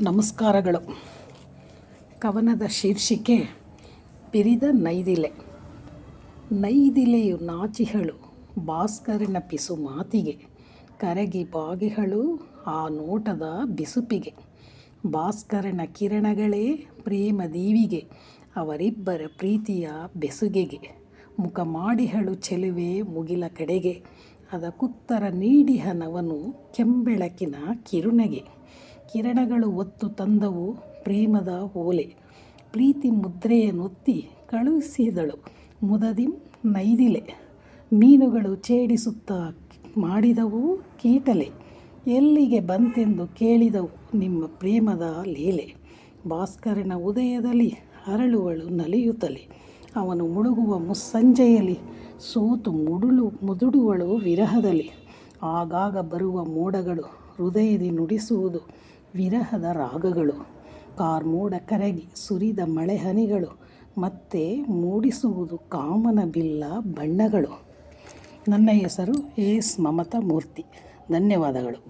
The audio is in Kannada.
ನಮಸ್ಕಾರಗಳು. ಕವನದ ಶೀರ್ಷಿಕೆ ಬಿರಿದ ನೈದಿಲೆ ನೈದಿಲೆಯು ನಾಚಿಹಳು, ಭಾಸ್ಕರನ ಪಿಸು ಮಾತಿಗೆ. ಕರಗಿ ಬಾಗಿಹಳು, ಆ ನೋಟದ ಬಿಸುಪಿಗೆ. ಭಾಸ್ಕರನ ಕಿರಣಗಳೇ ಪ್ರೇಮ ದೀವಿಗೆ, ಅವರಿಬ್ಬರ ಪ್ರೀತಿಯ ಬೆಸುಗೆಗೆ. ಮುಖ ಮಾಡಿಹಳು ಚೆಲುವೆ ಮುಗಿಲ ಕಡೆಗೆ, ಅದಕ್ಕುತ್ತರ ನೀಡಿಹನವನು ಕೆಂಬೆಳಕಿನ ಕಿರುನಗೆ. ಕಿರಣಗಳು ಒತ್ತು ತಂದವು ಪ್ರೇಮದ ಓಲೆ. ಪ್ರೀತಿ ಮುದ್ರೆಯನ್ನೊತ್ತಿ ಕಳುಹಿಸಿದಳು. ಮುದದಿಂ ನೈದಿಲೆ. ಮೀನುಗಳು ಛೇಡಿಸುತ್ತಾ ಮಾಡಿದವು ಕೀಟಲೆ. ಎಲ್ಲಿಗೆ ಬಂತೆಂದು ಕೇಳಿದವು ನಿಮ್ಮ ಪ್ರೇಮದ ಲೀಲೆ. ಭಾಸ್ಕರನ ಉದಯದಲ್ಲಿ ಅರಳುವಳು ನಲಿಯುತ್ತಲೆ. ಅವನು ಮುಳುಗುವ ಮುಸ್ಸಂಜೆಯಲ್ಲಿ ಸೋತು ಮುಡುಳು ಮುದುಡುವಳು ವಿರಹದಲ್ಲಿ. ಆಗಾಗ ಬರುವ ಮೋಡಗಳು ಹೃದಯದಿ ನುಡಿಸುವುದು. ವಿರಹದ ರಾಗಗಳು ಕಾರ್ಮೋಡ ಕರಗಿ ಸುರಿದ ಮಳೆ ಹನಿಗಳು ಮತ್ತೆ ಮೂಡಿಸುವುದು ಕಾಮನ ಬಿಲ್ಲ ಬಣ್ಣಗಳು. ನನ್ನ ಹೆಸರು ಎಸ್ ಮಮತಾ ಮೂರ್ತಿ. ಧನ್ಯವಾದಗಳು.